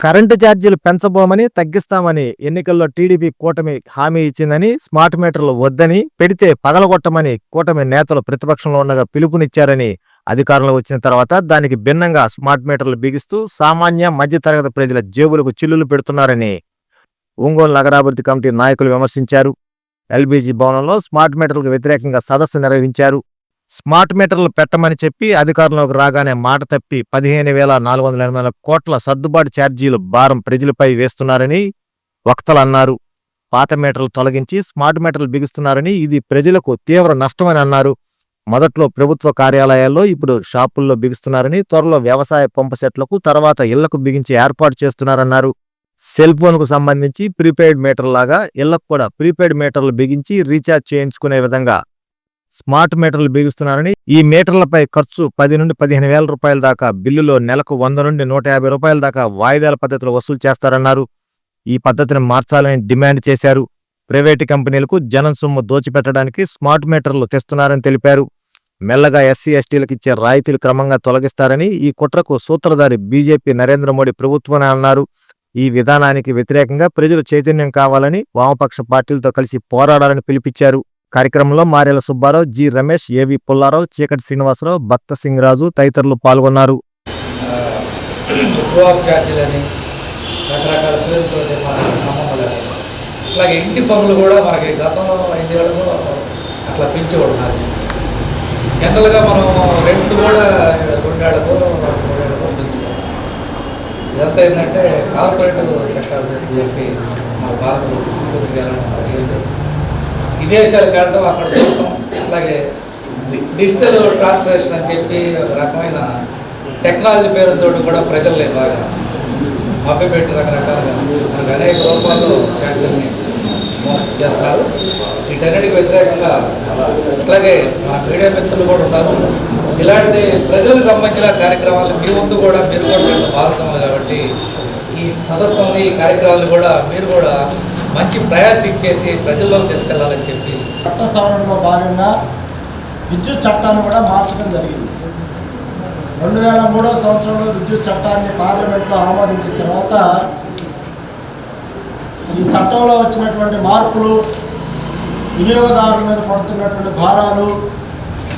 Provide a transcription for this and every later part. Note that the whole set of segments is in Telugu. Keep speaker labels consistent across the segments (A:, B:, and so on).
A: కరెంటు ఛార్జీలు పెంచబోమని తగ్గిస్తామని ఎన్నికల్లో టీడీపీ కూటమి హామీ ఇచ్చిందని స్మార్ట్ మీటర్లు వద్దని పెడితే పగలగొట్టమని కూటమి నేతలు ప్రతిపక్షంలో ఉండగా పిలుపునిచ్చారని అధికారంలో వచ్చిన తర్వాత దానికి భిన్నంగా స్మార్ట్ మీటర్లు బిగిస్తూ సామాన్య మధ్యతరగతి ప్రజల జేబులకు చిల్లులు పెడుతున్నారని ఒంగోలు నగరాభివృద్ధి కమిటీ నాయకులు విమర్శించారు. ఎల్బీజీ భవనంలో స్మార్ట్ మీటర్లకు వ్యతిరేకంగా సదస్సు నిర్వహించారు. స్మార్ట్ మీటర్లు పెట్టమని చెప్పి అధికారంలోకి రాగానే మాట తప్పి పదిహేను వేల నాలుగు వందల ఎనభై నాలుగు కోట్ల సర్దుబాటు ఛార్జీలు భారం ప్రజలపై వేస్తున్నారని వక్తలు అన్నారు. పాత మీటర్లు తొలగించి స్మార్ట్ మీటర్లు బిగుస్తున్నారని ఇది ప్రజలకు తీవ్ర నష్టమని అన్నారు. మొదట్లో ప్రభుత్వ కార్యాలయాల్లో ఇప్పుడు షాపుల్లో బిగిస్తున్నారని త్వరలో వ్యవసాయ పంపు సెట్లకు తర్వాత ఇళ్ళకు బిగించి ఏర్పాటు చేస్తున్నారన్నారు. సెల్ ఫోన్కు సంబంధించి ప్రీపెయిడ్ మీటర్లాగా ఇళ్ళకు కూడా ప్రీపెయిడ్ మీటర్లు బిగించి రీఛార్జ్ చేయించుకునే విధంగా స్మార్ట్ మీటర్లు బిగిస్తున్నారని ఈ మీటర్లపై ఖర్చు పది నుండి పదిహేను వేల రూపాయల దాకా బిల్లులో నెలకు వంద నుండి నూట యాభై రూపాయల దాకా వాయిదాల పద్ధతిలో వసూలు చేస్తారన్నారు. ఈ పద్ధతిని మార్చాలని డిమాండ్ చేశారు. ప్రైవేటు కంపెనీలకు జనం సొమ్ము దోచిపెట్టడానికి స్మార్ట్ మీటర్లు తెస్తున్నారని తెలిపారు. మెల్లగా ఎస్సీ ఎస్టీలకు ఇచ్చే రాయితీలు క్రమంగా తొలగిస్తారని ఈ కుట్రకు సూత్రధారి బీజేపీ నరేంద్ర మోడీ ప్రభుత్వమే అన్నారు. ఈ విధానానికి వ్యతిరేకంగా ప్రజలు చైతన్యం కావాలని వామపక్ష పార్టీలతో కలిసి పోరాడాలని పిలిపించారు. కార్యక్రమంలో మారెల సుబ్బారావు జి. రమేష్ ఏవి పుల్లారావు చీకటి శ్రీనివాసరావు భక్త సింగ్ రాజు తదితరులు పాల్గొన్నారు.
B: డ్రాప్ రకరకాల పేరుతో మనకి సంబంధం ఇంటి పనులు కూడా మనకి గతంలో ఐదేళ్ళకు అట్లా పెంచేవాడు నాకు జనరల్గా మనం రెంట్ కూడా రెండేళ్ళకు మూడేళ్ళకు పెంచుకోవాలి ఇదంతా ఏంటంటే కార్పొరేట్ సెక్టార్స్ అని చెప్పి మా భారత పూర్తి వెళ్ళడం జరిగింది విదేశాలకు వెళ్ళటం అక్కడ చూడటం అలాగే డిజిటల్ ట్రాన్స్లేషన్ అని చెప్పి ఒక రకమైన టెక్నాలజీ పేరుతో కూడా ప్రజల్ని బాగా మభ్యపెట్టి రకరకాలుగా మనకు అనేక రూపాల్లో శాంతిని చేస్తారు. వీటన్నిటికి వ్యతిరేకంగా అట్లాగే మన మీడియా మిత్రులు కూడా ఉన్నారు. ఇలాంటి ప్రజలకు సంబంధించిన కార్యక్రమాలు మీ ముందు కూడా మీరు కూడా దీంట్లో భాగస్వాములు కాబట్టి ఈ సదస్సులు ఈ కార్యక్రమాలు కూడా మీరు కూడా మంచి ప్రయారిటీ ఇచ్చేసి ప్రజల్లోకి తీసుకెళ్ళాలని చెప్పి
C: చట్ట సవరణలో భాగంగా విద్యుత్ చట్టాన్ని కూడా మార్చడం జరిగింది. రెండు వేల మూడో సంవత్సరంలో విద్యుత్ చట్టాన్ని పార్లమెంట్లో ఆమోదించిన తర్వాత ఈ చట్టంలో వచ్చినటువంటి మార్పులు వినియోగదారుల మీద పడుతున్నటువంటి భారాలు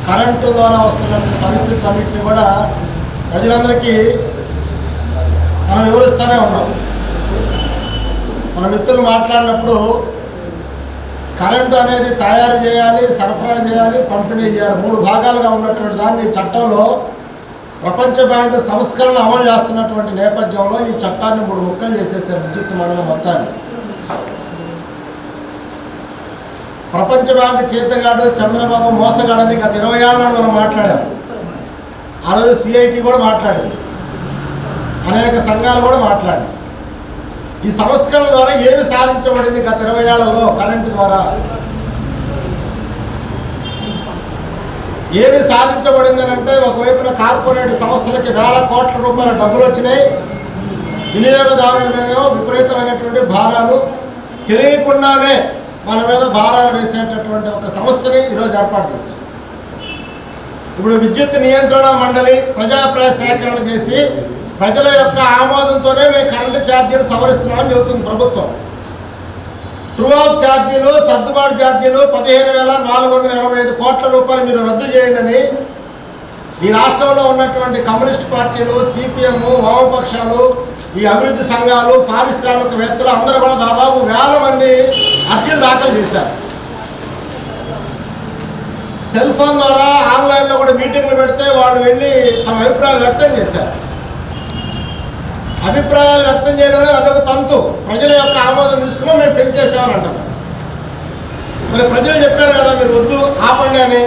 C: కరెంటు ద్వారా వస్తున్నటువంటి పరిస్థితులన్నింటినీ కూడా ప్రజలందరికీ మనం వివరిస్తూనే ఉన్నాం. మన మిత్రులు మాట్లాడినప్పుడు కరెంటు అనేది తయారు చేయాలి సరఫరా చేయాలి పంపిణీ చేయాలి. మూడు భాగాలుగా ఉన్నటువంటి దాన్ని చట్టంలో ప్రపంచ బ్యాంకు సంస్కరణ అమలు చేస్తున్నటువంటి నేపథ్యంలో ఈ చట్టాన్ని మూడు ముక్కలు చేసేసారు విద్యుత్ మండలం మొత్తాన్ని. ప్రపంచ బ్యాంకు చేతగాడు చంద్రబాబు మోసగాడని గత ఇరవై ఏళ్ళని మనం మాట్లాడాం. ఆ రోజు సిఐటి కూడా మాట్లాడింది. అనేక సంఘాలు కూడా మాట్లాడాయి ఈ సంస్కరణ ద్వారా ఏమి సాధించబడింది గత ఇరవై ఏళ్ళలో కరెంటు ద్వారా? ఏమి సాధించబడింది అని అంటే ఒకవైపున కార్పొరేట్ సంస్థలకి వేల కోట్ల రూపాయల డబ్బులు వచ్చినాయి. వినియోగదారుల మీదేమో విపరీతమైనటువంటి భారాలు. తెలియకుండానే మన మీద భారాలు వేసేటటువంటి ఒక సంస్థని ఈరోజు ఏర్పాటు చేశారు. ఇప్పుడు విద్యుత్ నియంత్రణ మండలి ప్రజాప్రాయ సేకరణ చేసి ప్రజల యొక్క ఆమోదంతో ఛార్జీలు సవరిస్తున్నామని చెబుతుంది ప్రభుత్వం. ట్రూ ఆఫ్ ఛార్జీలు సర్దుబాటు ఛార్జీలు పదిహేను వేల నాలుగు వందల ఇరవై ఐదు కోట్ల రూపాయలు మీరు రద్దు చేయండి అని ఈ రాష్ట్రంలో ఉన్నటువంటి కమ్యూనిస్ట్ పార్టీలు సిపిఎం వామపక్షాలు ఈ అభివృద్ధి సంఘాలు పారిశ్రామికవేత్తలు అందరూ కూడా దాదాపు వేల మంది అర్జీలు దాఖలు చేశారు. సెల్ ఫోన్ ద్వారా ఆన్లైన్లో కూడా మీటింగ్లు పెడితే వాళ్ళు వెళ్ళి తమ అభిప్రాయాలు వ్యక్తం చేశారు. అభిప్రాయాలు వ్యక్తం చేయడం అనేది అదొక తంతు. ప్రజల యొక్క ఆమోదం తీసుకున్నా మేము పెంచేస్తామని అంటున్నాం. మరి ప్రజలు చెప్పారు కదా మీరు వద్దు ఆపండి అని.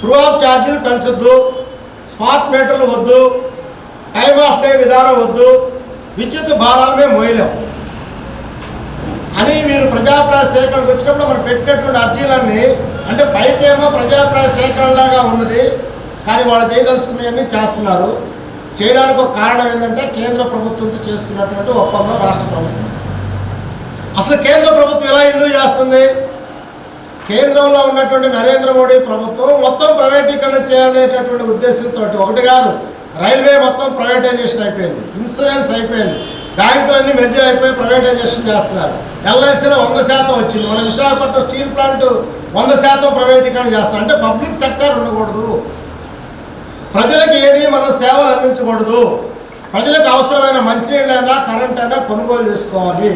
C: ప్రూ ఆఫ్ ఛార్జీలు పెంచొద్దు. స్మార్ట్ మీటర్లు వద్దు. టైమ్ ఆఫ్ డే విధానం వద్దు. విద్యుత్ భారాలమే మేము మోయలేం. అని మీరు ప్రజాప్రాయ సేకరణకు వచ్చినప్పుడు మనం పెట్టినటువంటి అర్జీలన్నీ అంటే పైకేమో ప్రజాప్రాయ సేకరణలాగా ఉన్నది కానీ వాళ్ళు చేయదలుచుకున్నవన్నీ చేస్తున్నారు. చేయడానికి ఒక కారణం ఏంటంటే కేంద్ర ప్రభుత్వంతో చేసుకున్నటువంటి ఒప్పందం రాష్ట్ర ప్రభుత్వం. అసలు కేంద్ర ప్రభుత్వం ఇలా ఎందుకు చేస్తుంది? కేంద్రంలో ఉన్నటువంటి నరేంద్ర మోడీ ప్రభుత్వం మొత్తం ప్రైవేటీకరణ చేయాలనేటటువంటి ఉద్దేశంతో ఒకటి కాదు రైల్వే మొత్తం ప్రైవేటైజేషన్ అయిపోయింది ఇన్సూరెన్స్ అయిపోయింది బ్యాంకులన్నీ మెర్జర్ అయిపోయి ప్రైవేటైజేషన్ చేస్తున్నారు. ఎల్ఐసిలో వంద శాతం వచ్చింది మన విశాఖపట్నం స్టీల్ ప్లాంట్ వంద శాతం ప్రైవేటీకరణ చేస్తారు అంటే పబ్లిక్ సెక్టర్ ఉండకూడదు. ప్రజలకు సేవలు అందించకూడదు. ప్రజలకు అవసరమైన మంచినీళ్ళైనా కరెంట్ అయినా కొనుగోలు చేసుకోవాలి.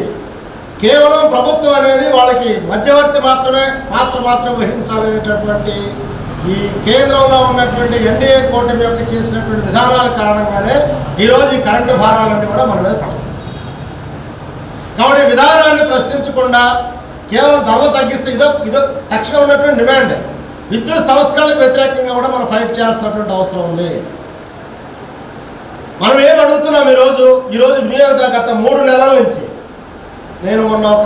C: కేవలం ప్రభుత్వం అనేది వాళ్ళకి మధ్యవర్తి మాత్రమే పాత్ర మాత్రం వహించాలనేటటువంటి ఈ కేంద్రంలో ఉన్నటువంటి ఎన్డీఏ కూటమి యొక్క చేసినటువంటి విధానాల కారణంగానే ఈరోజు ఈ కరెంటు భారాలన్నీ కూడా మన మీద పడుతుంది కాబట్టి విధానాన్ని ప్రశ్నించకుండా కేవలం ధరలు తగ్గిస్తే ఇదో ఇదో తక్షణం ఉన్నటువంటి డిమాండ్. విద్యుత్ సంస్కరణలకు వ్యతిరేకంగా కూడా మనం ఫైట్ చేయాల్సినటువంటి అవసరం ఉంది. మనం ఏం అడుగుతున్నాం ఈరోజు? ఈరోజు వినియోగ గత మూడు నెలల నుంచి. నేను మొన్న ఒక